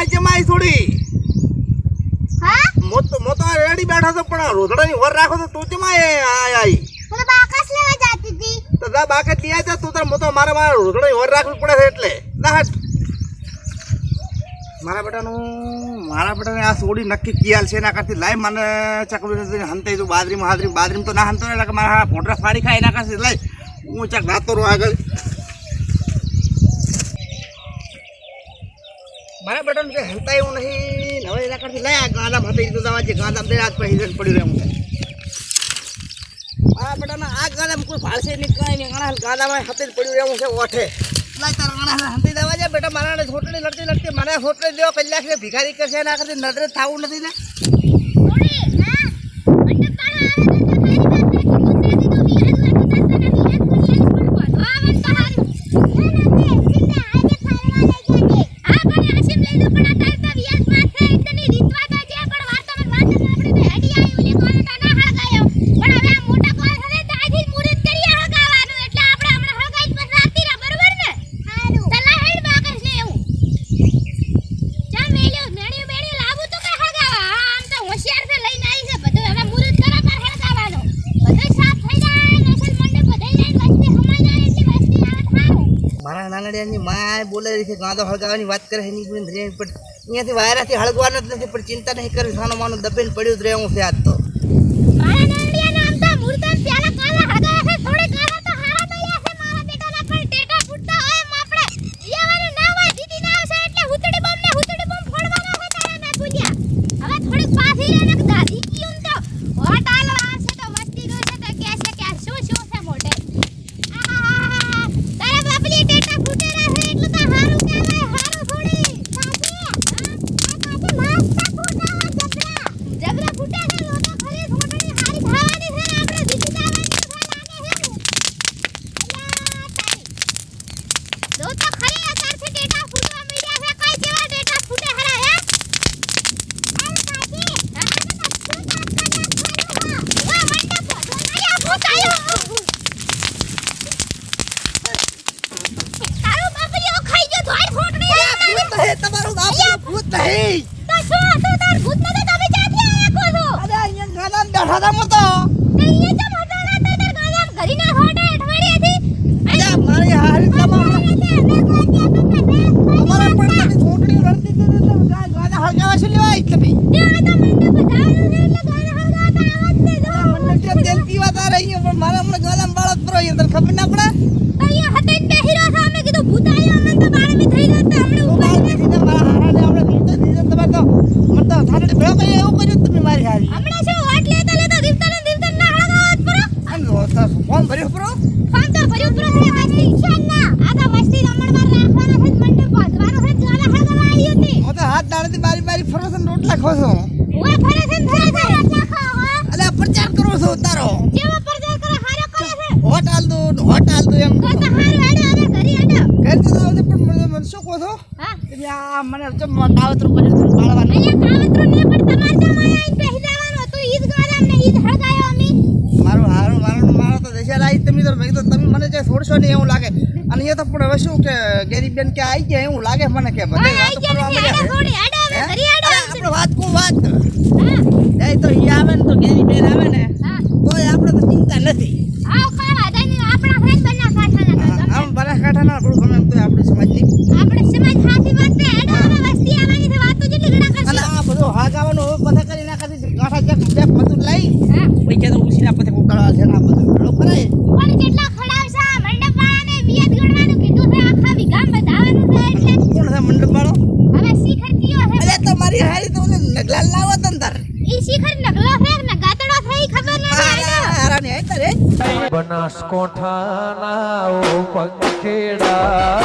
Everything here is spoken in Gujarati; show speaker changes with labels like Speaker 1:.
Speaker 1: જમાય આ
Speaker 2: જમાઈ થોડી.
Speaker 1: હા?
Speaker 2: મોતો મોતો રેડી બેઠો છો પણ રોધડાની વર રાખો તો તું જમાય આય આઈ
Speaker 1: મને બાકસ લેવા જાતી હતી.
Speaker 2: તો દા બાકે લઈ આવ્યા તું તાર મોતો મારા મારા રોધડાની વર રાખવી પડે છે એટલે. ના હટ. મારા બેટાનું મારા બેટાને આ સોડી નક્કી કિયાલ છે એના કરતી લાઈ મને ચકવી હંતે તું બાદરીમાં હાદરી બાદરીમાં તો ના હંતો એટલે મારા ફોટરા ફાડી ખાય એના કરતી લાઈ હું ચક રાતો રહું આગળ મારા બટન કે હંતા એવું નહીં. નવા કરતી લાય આ ગાંધા હતી તો દવા છે ગાંદામ દે આજ પછી હિરણ પડ્યું રહેવું છે. મારા બટન આ ગાંદામ કોઈ ભાળશે નહીં, કાંઈ નહીં. ગાણા ગાંધામાં હતી જ પડ્યું રહેવું છે, ઓઠે. લાય તારા ગાણા હંતી દવા જાય બેટા, મારા છોટડી લડતી લડતી મને છોટડી દેવા કલાક ભિખારી કરશે, એના કરતી નજરે થવું નથી ને
Speaker 1: થોડી હા મંડપ પાડો આવે તો મારી વાત નથી કીધું છે દીધું વિયાદ વચ્ચે સાસને વિયાદ ખોલી આલી પણ હા પણ આશીમ લઈ દો પણ આ તારતા વિયાદ માથે એકની રીતવા તો જે પણ વાત તો આપણે તો હેડી આવી ઓલી કોણ તો ના હળગાયો પણ હવે આ મોટા કોલ હવે તાજી મુરત કરી હળગાવાનું એટલે આપણે હમણાં હળગાઈ પછી રાતી રા બરોબર ને હારું તલા હેડ બાકસ ને એવું ચાલ મેલ્યો મેળ્યો મેળ્યો લાવું તો કઈ હળગાવા હા, આમ તો હોશિયાર છે લઈને આવી છે બધું હવે મુરત કરા તાર હળગાવાનો બધું સાફ થઈ જાય નસલ મંડપ બધાય જાય વસ્તી હમાઈ જાય એટલે વસ્તી આવે થારું
Speaker 2: મારા નાનડિયાની માય બોલે છે, ગાંધો હળગાવાની વાત કરે છે નહીં પણ અહીંયાથી વાયરાથી હળગવાનું જ નથી, પણ ચિંતા નહીં કરવી સાનો માનો દબેલ પડ્યું જ રહેવું છે આજ તો
Speaker 1: મારા નાનડિયા નામ તો મુરતન પ્યાલા કાલા હળગાયા છે થોડે કાલા તો હારા મળ્યા છે મારા બેટાના પણ ટેટા ફૂટતા હોય એમ આપણે ઈયાવાનું ના હોય દીદી ના આવશે એટલે હુતડી બોમ્બ ને હુતડી બોમ્બ ફોડવાના છે તારા ના ગુલિયા હવે થોડીક પાછી રહે ને કે દાદી કીયું તો હોટ આલવા છે તો વસ્તી નો છે તો કે છે કે આ શું શું છે મોઢે આહાહાહા. તારા બાપલી ટેટા ફૂટેલા છે એટલું તો હારું કહેવાય હારું થોડી સાચી હા આ પાછી મસ્ત ફૂટા જબરા જબરા ફૂટા છે લોટો ખરી થોડણી હારી ખાવાની છે ને આપણે દીદી દાવાની છે લાગે છે અલ્યા તારી દો તો ખરી અત્યારથી ડેટા ફૂટવા મળ્યા છે કઈ જેવા ડેટા ફૂટે હરા હે અરે કાકી આ તો શું વાત કરના વાહ મંડપ બનાયા ફૂટાયો તારો બાપલીઓ ખાઈ ગયો ધોઈ ફૂટણી
Speaker 2: તમારું બાપુ ભૂત નહીં
Speaker 1: તો શું હતું તાર ભૂત નતો તમે ક્યાંથી આયા કો છો
Speaker 2: અરે અહીંયા ગાના બેઠા હતા મતો
Speaker 1: કઈએ ચમ હટાડા તે તાર ગામ ઘરી ના હોટે અઠવાડિયાથી
Speaker 2: અરે મારી હારી તમામ અમારા પણ તમે છોકરી રડતી હતી તો ગાના હળગાવા છે લેવા આવી તો મને ત્યાં તેલ પીવા તા રહી પણ મારા હમણાં ગાડા બાળક પર તને ખબર ના પડે તો બાળ બેસી ને મારા હારાને આપણે દીધો દીધો તમારે તો મને તો થાને ભેળો કરી એવું કર્યું તમે મારી હારી અને તો ફોન આવી હતી. હું તો હાથ દાડેથી બારી બારી ફરો છો ને રોટલા ખો છો? અલે આ પ્રચાર કરો છો તારો હોટ હાલ દો હોટ હાલ દો એમ. ઘર તો આવતે પણ મને મને શું કહો છો?
Speaker 1: હા.
Speaker 2: એટલે આ મને તો કાવતરું કર્યું હતું પાડવાનો
Speaker 1: અહીંયા કાવતરું ને પણ તમારે જમાઈ આઈને પહેરી જવાનું હતું. ઈદ ગાલામ ને ઈદ હળગાયો અમે.
Speaker 2: મારું હારું મારું તમે મેં કીધું તમે મને જે છોડશો ને એવું લાગે. અને એ તો પણ હવે શું કે ગેરી બેન કે આવી ગયા એવું લાગે મને કે બધે વાત
Speaker 1: વાત
Speaker 2: કરવા
Speaker 1: નથી
Speaker 2: મળ્યા
Speaker 1: આડા થોડી આડા
Speaker 2: હે?
Speaker 1: હવે ઘરી આડા
Speaker 2: અરે,
Speaker 1: આવશે.
Speaker 2: આપણે વાત કો વાત
Speaker 1: હા
Speaker 2: એ તો ઈ આવે ને તો ગેરી બેન આવે ને
Speaker 1: હા
Speaker 2: તો આપણે તો ચિંતા નથી
Speaker 1: આવ કાઈ વાંધો નહીં આપણા ફ્રેન્ડ બન્યા કાઠાના તો
Speaker 2: આમ બનાસકાંઠાના આપણું ગમે એમ તો આપણી સમાજની
Speaker 1: આપણે સમાજ હાથી વાત છે આડા હવે વસ્તી આવવાની છે વાતો જેટલી ઘણા કરશે
Speaker 2: અને આ બધું હાગાવાનું હવે પથે કરી નાખાથી ગાંઠા જેક જેક બધું લઈ
Speaker 1: હા
Speaker 2: પૈસા તો ઉછીના પથે ઉકાળવા છે ને આ બધું ભેળો કરાય
Speaker 1: કોણ કેટલા ખડાવશે આ મંડપવાળાને વિયત ગણવાનું કીધું છે આખા વીઘામાં બધાવાનું છે એટલે
Speaker 2: કોણ છે મંડપ વાળો
Speaker 1: હવે શિખર કયો છે
Speaker 2: અરે તમારી હારી તો ઓલે નગલાલ લાવો તન તાર
Speaker 1: ઈ શિખર નગલો છે ને ગાતડો છે ઈ ખબર નથી આડો
Speaker 2: હારા ને આઈ તારે
Speaker 3: બનાસકોઠાના પંખેડા